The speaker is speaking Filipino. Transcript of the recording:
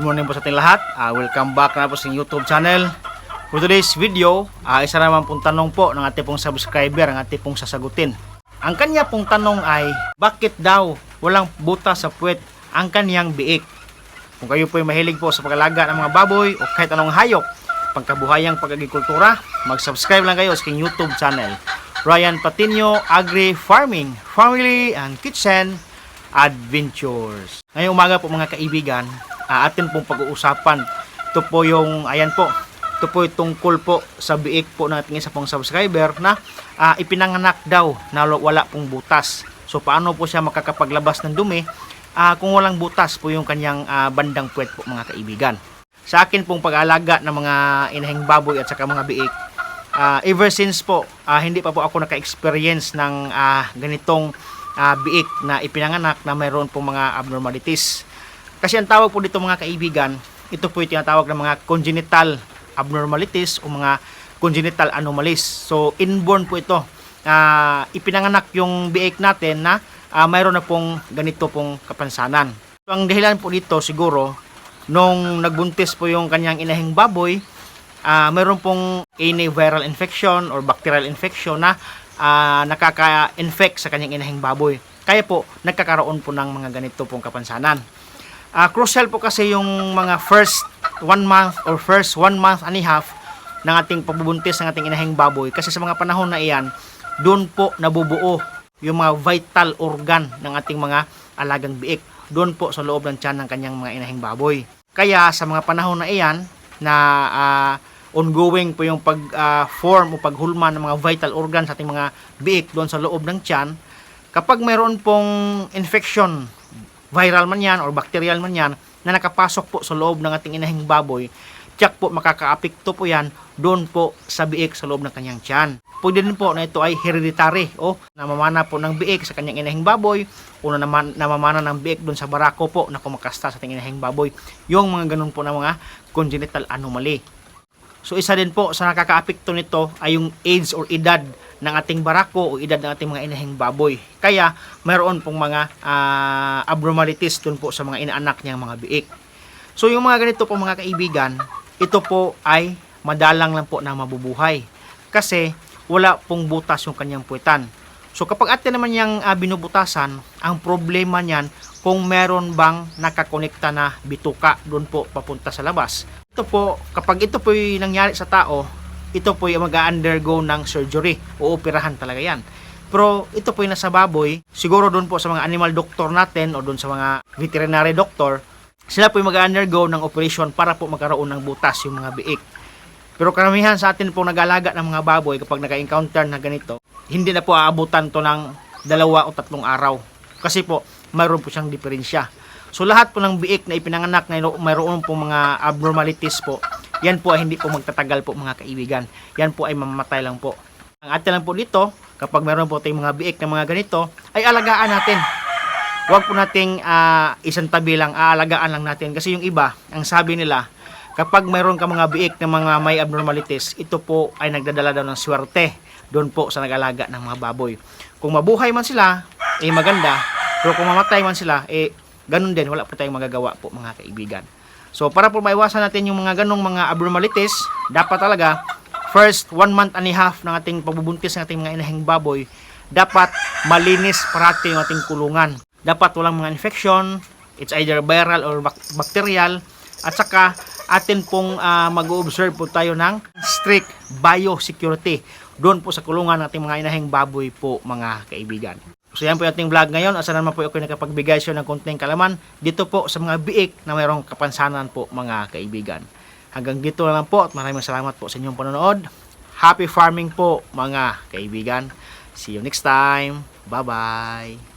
morning po sa ating lahat. Ah, welcome back na po sa YouTube channel. For today's video, ah, isa naman pong tanong po ng ating pong subscriber ang ating pong sasagutin. Ang kanya pong tanong ay, bakit daw walang buta sa puwet ang kaniyang biik? Kung kayo po ay mahilig po sa pag-alaga ng mga baboy o kahit anong hayop, pangkabuhayang pag-agrikultura, mag-subscribe lang kayo sa aking YouTube channel. Ryan Patino Agri Farming, Family and Kitchen Adventures. Ngayong umaga po mga kaibigan, ah, atin pong pag-uusapan. Ito po yung, ayan po, ito po yung tungkol po sa biik po natin isa pong subscriber na ah, ipinanganak daw na wala pong butas. So paano po siya makakapaglabas ng dumi ah, kung walang butas po yung kanyang ah, bandang puwet po mga kaibigan. Sa akin pong pag-aalaga ng mga inahing baboy at saka mga biik, ah, ever since po, ah, hindi pa po ako naka-experience ng ah, ganitong ah, biik na ipinanganak na mayroon pong mga abnormalities. Kasi ang tawag po dito mga kaibigan, ito po yung tinatawag ng mga congenital abnormalities o mga congenital anomalies. So inborn po ito. Ah, ipinanganak yung biik natin na ah, mayroon na pong ganito pong kapansanan. So, ang dahilan po dito siguro nung nagbuntis po yung kanyang inahing baboy, ah mayroon pong any viral infection or bacterial infection na ah, nakaka-infect sa kanyang inahing baboy. Kaya po, nagkakaroon po ng mga ganito pong kapansanan. Ah, crucial po kasi yung mga first one month or first one month and a half ng ating pagbubuntis ng ating inahing baboy kasi sa mga panahon na iyan, doon po nabubuo yung mga vital organ ng ating mga alagang biik. Doon po sa loob ng tiyan ng kanyang mga inahing baboy. Kaya sa mga panahon na iyan na ah, ongoing po yung pag-form o paghulma ng mga vital organ sa ating mga biik doon sa loob ng tiyan, kapag mayroon pong infection, viral man yan or bacterial man yan, na nakapasok po sa loob ng ating inahing baboy, tiyak po makakaapekto po yan doon po sa biik sa loob ng kanyang tiyan. Pwede din po na ito ay hereditary o namamana po ng biik sa kanyang inahing baboy o na naman, namamana ng biik doon sa barako po na kumakasta sa ating inahing baboy. Yung mga ganun po na mga congenital anomaly. So isa din po sa nakakaapekto nito ay yung age or edad ng ating barako o edad ng ating mga inahing baboy. Kaya mayroon pong mga ah, abnormalities dun po sa mga inaanak niyang mga biik. So yung mga ganito po mga kaibigan, ito po ay madalang lang po na mabubuhay. Kasi wala pong butas yung kanyang puwetan. So kapag atin naman niyang ah, binubutasan, ang problema niyan kung meron bang nakakonekta na bituka doon po papunta sa labas. Ito po, kapag ito po yung nangyari sa tao, ito po yung mag-undergo ng surgery o operahan talaga yan. Pero ito po yung nasa baboy, siguro doon po sa mga animal doctor natin o doon sa mga veterinary doctor, sila po yung mag-undergo ng operation para po magkaroon ng butas yung mga biik. Pero karamihan sa atin po nag-alaga ng mga baboy kapag naka-encounter na ganito, hindi na po aabutan to ng dalawa o tatlong araw. Kasi po, mayroon po siyang diferensya. So lahat po ng biik na ipinanganak na mayroon po mga abnormalities po, yan po ay hindi po magtatagal po mga kaibigan. Yan po ay mamamatay lang po. Ang atin lang po dito, kapag mayroon po tayong mga biik na mga ganito, ay alagaan natin. Huwag po nating ah, isang tabi lang, aalagaan lang natin. Kasi yung iba, ang sabi nila, kapag mayroon ka mga biik na mga may abnormalities, ito po ay nagdadala daw ng swerte doon po sa nag-alaga ng mga baboy. Kung mabuhay man sila, eh maganda. Pero kung mamatay man sila, eh ganun din, wala po tayong magagawa po mga kaibigan. So para po maiwasan natin yung mga ganong mga abnormalities, dapat talaga first one month and a half ng ating pagbubuntis ng ating mga inahing baboy, dapat malinis parati yung ating kulungan. Dapat walang mga infection, it's either viral or bac- bacterial, at saka atin pong ah, mag-observe po tayo ng strict biosecurity doon po sa kulungan ng ating mga inahing baboy po mga kaibigan. So yan po yung ating vlog ngayon. Asa naman po ako nakapagbigay siya ng konting kalaman dito po sa mga biik na mayroong kapansanan po mga kaibigan. Hanggang dito na lang po at maraming salamat po sa inyong panonood. Happy farming po mga kaibigan. See you next time. Bye-bye.